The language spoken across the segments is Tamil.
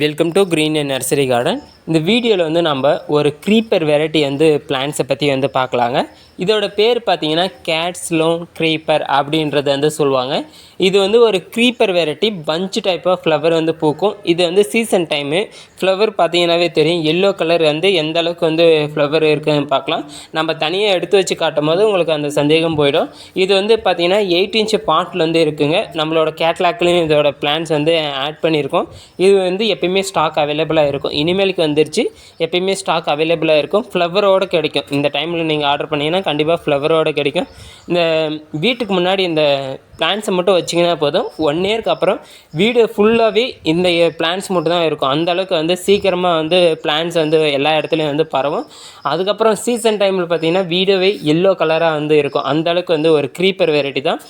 Welcome to green and nursery garden. இந்த வீடியோவில் வந்து நம்ம ஒரு க்ரீப்பர் வெரைட்டி வந்து பிளான்ஸை பற்றி வந்து பார்க்கலாங்க. இதோட பேர் பார்த்தீங்கன்னா கேட்ஸ்லோன் க்ரீப்பர் அப்படின்றத வந்து சொல்லுவாங்க. இது வந்து ஒரு creeper variety punch type of flower வந்து பூக்கும். இது வந்து சீசன் டைமு ஃப்ளவர் பார்த்தீங்கன்னாவே தெரியும். எல்லோ கலர் வந்து எந்த அளவுக்கு வந்து ஃப்ளவர் இருக்குதுன்னு பார்க்கலாம். நம்ம தனியாக எடுத்து வச்சு காட்டும் போது உங்களுக்கு அந்த சந்தேகம் போயிடும். இது வந்து பார்த்தீங்கன்னா எயிட் இன்ச் பாட்டில் வந்து இருக்குங்க. நம்மளோட கேட்லாக்லேயும் இதோட பிளான்ஸ் வந்து ஆட் பண்ணியிருக்கோம். இது வந்து எப்பயுமே ஸ்டாக் அவைலபிளாக இருக்கும். இனிமேலுக்கு வந்து வந்துருச்சு. எப்பயுமே ஸ்டாக் அவைலபிளாக இருக்கும். ஃப்ளவரோடு கிடைக்கும். இந்த டைமில் நீங்கள் ஆர்டர் பண்ணிங்கன்னா கண்டிப்பாக ஃப்ளவரோடு கிடைக்கும். இந்த வீட்டுக்கு முன்னாடி இந்த பிளான்ஸை மட்டும் வச்சிங்கன்னா போதும். ஒன் இயர்க்கு அப்புறம் வீடு ஃபுல்லாகவே இந்த பிளான்ஸ் மட்டும் தான் இருக்கும். அந்தளவுக்கு வந்து சீக்கிரமாக வந்து பிளான்ஸ் வந்து எல்லா இடத்துலையும் வந்து பரவும். அதுக்கப்புறம் சீசன் டைமில் பார்த்தீங்கன்னா வீடவே எல்லோ கலராக வந்து இருக்கும். அந்தளவுக்கு வந்து ஒரு க்ரீப்பர் வெரைட்டி தான்.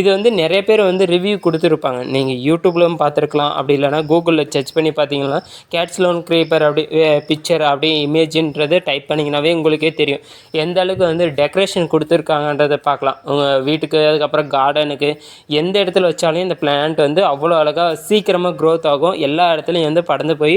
இது வந்து நிறைய பேர் வந்து ரிவ்யூ கொடுத்துருப்பாங்க. நீங்கள் யூடியூப்லையும் பார்த்துருக்கலாம். அப்படி இல்லைனா கூகுளில் சர்ச் பண்ணி பார்த்தீங்கன்னா கேட்ஸ்லோன் க்ரீப்பர் அப்படி பிக்சர் அப்படி இமேஜின்றது டைப் பண்ணிங்கனாவே உங்களுக்கே தெரியும். எந்த அளவுக்கு வந்து டெக்கரேஷன் கொடுத்துருக்காங்கன்றதை பார்க்கலாம். உங்கள் வீட்டுக்கு அதுக்கப்புறம் கார்டனுக்கு எந்த இடத்துல வச்சாலும் இந்த பிளான்ட் வந்து அவ்வளோ அழகாக சீக்கிரமாக க்ரோத் ஆகும். எல்லா இடத்துலையும் வந்து படர்ந்து போய்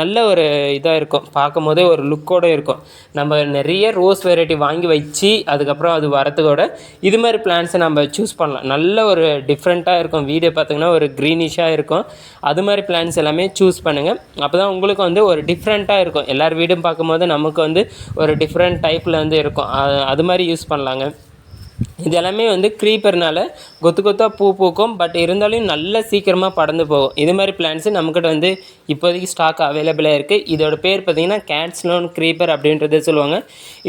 நல்ல ஒரு இதாக இருக்கும். பார்க்கும் போதே ஒரு லுக்கோடு இருக்கும். நம்ம நிறைய ரோஸ் வெரைட்டி வாங்கி வச்சு அதுக்கப்புறம் அது வரத்துக்கோட இது மாதிரி பிளான்ஸை நம்ம சூஸ் பண்ணலாம். நல்ல ஒரு டிஃப்ரெண்ட்டாக இருக்கும். வீடியோ பார்த்திங்கன்னா ஒரு க்ரீனிஷாக இருக்கும். அது மாதிரி பிளான்ஸ் எல்லாமே சூஸ் பண்ணுங்கள் அப்போ தான் உங்களுக்கு வந்து ஒரு டிஃப்ரெண்ட்டாக இருக்கும். எல்லார் வீடும் பார்க்கும்போது நமக்கு வந்து ஒரு டிஃப்ரெண்ட் டைப்பில் வந்து இருக்கும். அது மாதிரி யூஸ் பண்ணலாங்க. இது எல்லாமே வந்து க்ரீப்பர்னால கொத்து கொத்தாக பூ பூக்கும் பட் இருந்தாலும் நல்லா சீக்கிரமாக படந்து போகும். இது மாதிரி பிளான்ஸு நம்மக்கிட்ட வந்து இப்போதைக்கு ஸ்டாக் அவைலபிளாக இருக்குது இதோட பேர் பார்த்திங்கன்னா கேட்ஸ்லோன் க்ரீப்பர் அப்படின்றத சொல்லுவாங்க.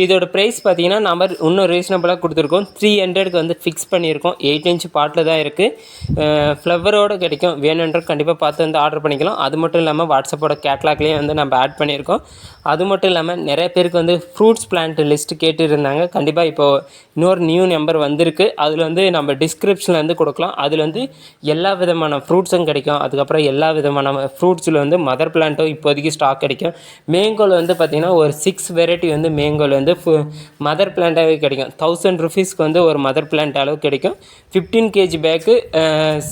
இதோட ப்ரைஸ் பார்த்திங்கன்னா நம்ம இன்னும் ரீசனபிளாக கொடுத்துருக்கோம். த்ரீ ஹண்ட்ரடுக்கு வந்து ஃபிக்ஸ் பண்ணியிருக்கோம். எயிட் இன்ச் பாட்டில் தான் இருக்குது ஃப்ளவரோடு கிடைக்கும். வேணுன்ற கண்டிப்பாக பார்த்து வந்து ஆர்டர் பண்ணிக்கலாம். அது மட்டும் இல்லாமல் வாட்ஸ்அப்போட கேட்லாக்லேயும் வந்து நம்ம ஆட் பண்ணியிருக்கோம். அது மட்டும் இல்லாமல் நிறைய பேருக்கு வந்து ஃப்ரூட்ஸ் பிளான்ட் லிஸ்ட்டு கேட்டு இருந்தாங்க கண்டிப்பாக இப்போது இன்னொரு நியூ நம்பர் வந்திருக்கு. அதில் வந்து நம்ம டிஸ்கிரிப்ஷனில் வந்து கொடுக்கலாம். அதில் வந்து எல்லா விதமான ஃப்ரூட்ஸும் கிடைக்கும். அதுக்கப்புறம் எல்லா விதமான ஃப்ரூட்ஸில் வந்து மதர் பிளான்ட்டும் இப்போதைக்கு ஸ்டாக் கிடைக்கும். மேங்கோல் வந்து பார்த்திங்கன்னா ஒரு சிக்ஸ் வெரைட்டி வந்து மேங்கோல் வந்து மதர் பிளான்ட்டாகவே கிடைக்கும். தௌசண்ட் ருபீஸ்க்கு வந்து ஒரு மதர் பிளான்ட் அளவு கிடைக்கும். Fifteen KG bag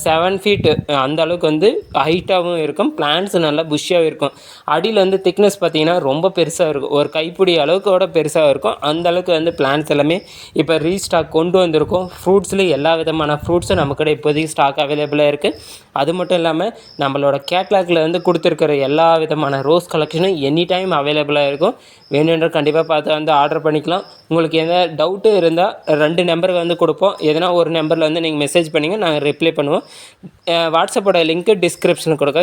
seven feet அந்த அளவுக்கு வந்து ஹைட்டாகவும் இருக்கும். பிளான்ட்ஸ் நல்லா புஷ்ஷாகவும் இருக்கும். அடியில் வந்து திக்னஸ் பார்த்திங்கன்னா ரொம்ப பெருசாக இருக்கும். ஒரு கைப்பிடி அளவுக்கோட பெருசாக இருக்கும். அந்த அளவுக்கு வந்து பிளான்ட்ஸ் எல்லாமே இப்போ ரீஸ்டாக் கொண்டு வந்திருக்கும். ஃப்ரூட்ஸில் எல்லா விதமான ஃப்ரூட்ஸும் நம்ம இப்போதைக்கு ஸ்டாக் அவைலபிளாக இருக்குது அது மட்டும் இல்லாமல் நம்மளோட கேட்லாகில் வந்து கொடுத்துருக்கிற எல்லா விதமான ரோஸ் கலெக்ஷனும் எனி டைம் அவைலபிளாக இருக்கும். வேணுன்ற கண்டிப்பாக பார்த்து வந்து ஆர்டர் பண்ணிக்கலாம். உங்களுக்கு எந்த டவுட்டு இருந்தால் ரெண்டு நம்பருக்கு வந்து கொடுப்போம். எதனா ஒரு நம்பரில் வந்து நீங்கள் மெசேஜ் பண்ணிங்க நாங்கள் ரிப்ளை பண்ணுவோம். வாட்ஸ்அப்போட லிங்க்கு டிஸ்கிரிப்ஷனில் கொடுக்க